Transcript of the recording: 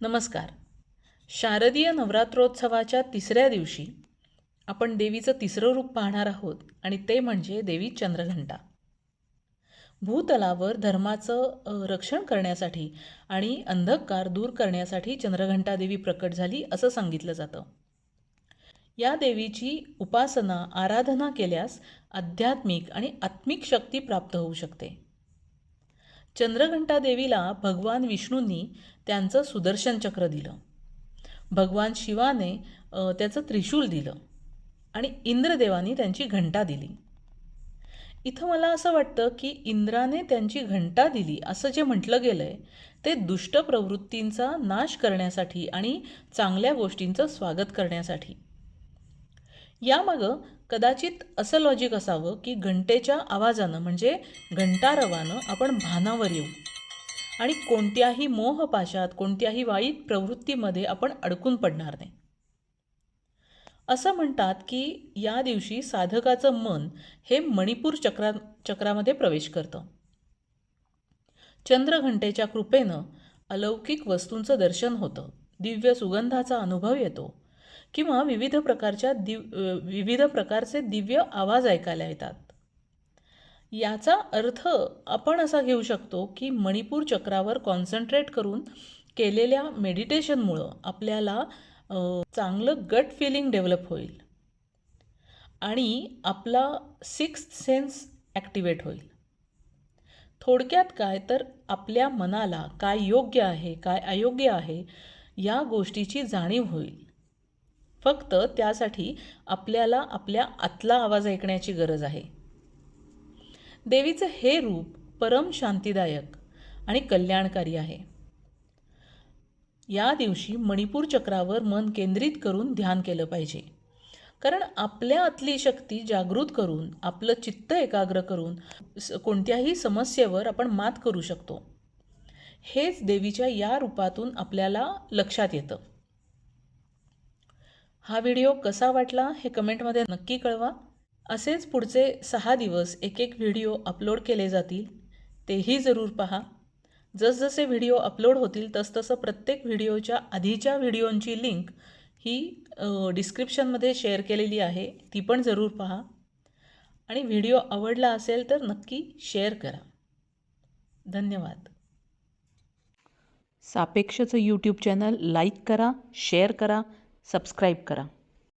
नमस्कार. शारदीय नवरात्रोत्सवाच्या तिसऱ्या दिवशी आपण देवीचं तिसरं रूप पाहणार आहोत आणि ते म्हणजे देवी चंद्रघंटा. भूतलावर धर्माचं रक्षण करण्यासाठी आणि अंधकार दूर करण्यासाठी चंद्रघंटा देवी प्रकट झाली असं सांगितलं जातं. या देवीची उपासना आराधना केल्यास आध्यात्मिक आणि आत्मिक शक्ती प्राप्त होऊ शकते. चंद्रघंटा देवीला भगवान विष्णूंनी त्यांचं सुदर्शन चक्र दिलं. भगवान शिवाने त्याचं त्रिशूल दिलं आणि इंद्रदेवानी त्यांची घंटा दिली. इथं मला असं वाटतं की इंद्राने त्यांची घंटा दिली असं जे म्हटलं गेलं आहे ते दुष्ट प्रवृत्तींचा नाश करण्यासाठी आणि चांगल्या गोष्टींचं स्वागत करण्यासाठी. यामागं कदाचित असं लॉजिक असावं की घंटेच्या आवाजानं म्हणजे घंटारवानं आपण भानावर येऊ. आणि कोणत्याही मोहपाशात कोणत्याही वाईट प्रवृत्तीमध्ये आपण अडकून पडणार नाही. असं म्हणतात की या दिवशी साधकाचं मन हे मणिपूर चक्रा चक्रामध्ये प्रवेश करतं. चंद्रघंटेच्या कृपेनं अलौकिक वस्तूंचं दर्शन होतं. दिव्य सुगंधाचा अनुभव येतो. किंवा विविध प्रकारच्या दिव विविध प्रकारचे दिव्य आवाज ऐकायला येतात. याचा अर्थ आपण असा घेऊ शकतो की मणिपूर चक्रावर कॉन्सन्ट्रेट करून केलेल्या मेडिटेशनमुळं आपल्याला चांगलं गट फिलिंग डेव्हलप होईल. आणि आपला सिक्स्थ सेन्स ॲक्टिवेट होईल. थोडक्यात काय तर आपल्या मनाला काय योग्य आहे काय अयोग्य आहे या गोष्टीची जाणीव होईल. फक्त त्यासाठी आपल्याला आपल्या आतला आवाज ऐकण्याची गरज आहे. देवीचं हे रूप परम शांतीदायक आणि कल्याणकारी आहे. या दिवशी मणिपूर चक्रावर मन केंद्रित करून ध्यान केलं पाहिजे. कारण आपल्या आतली शक्ती जागृत करून आपलं चित्त एकाग्र करून स- कोणत्याही समस्येवर आपण मात करू शकतो. हेच देवीच्या या रूपातून आपल्याला लक्षात येतं. हा व्हिडिओ कसा वाटला हे कमेंटमध्ये नक्की कळवा. असेच पुढचे सहा दिवस एक एक व्हिडिओ अपलोड केले जातील तेही जरूर पहा. जसजसे व्हिडिओ अपलोड होतील तसतसं प्रत्येक व्हिडिओच्या आधीच्या व्हिडिओंची लिंक ही डिस्क्रिप्शनमध्ये शेअर केलेली आहे ती पण जरूर पहा. आणि व्हिडिओ आवडला असेल तर नक्की शेअर करा. धन्यवाद. सापेक्षचं यूट्यूब चॅनल लाईक करा शेअर करा सबस्क्राईब करा.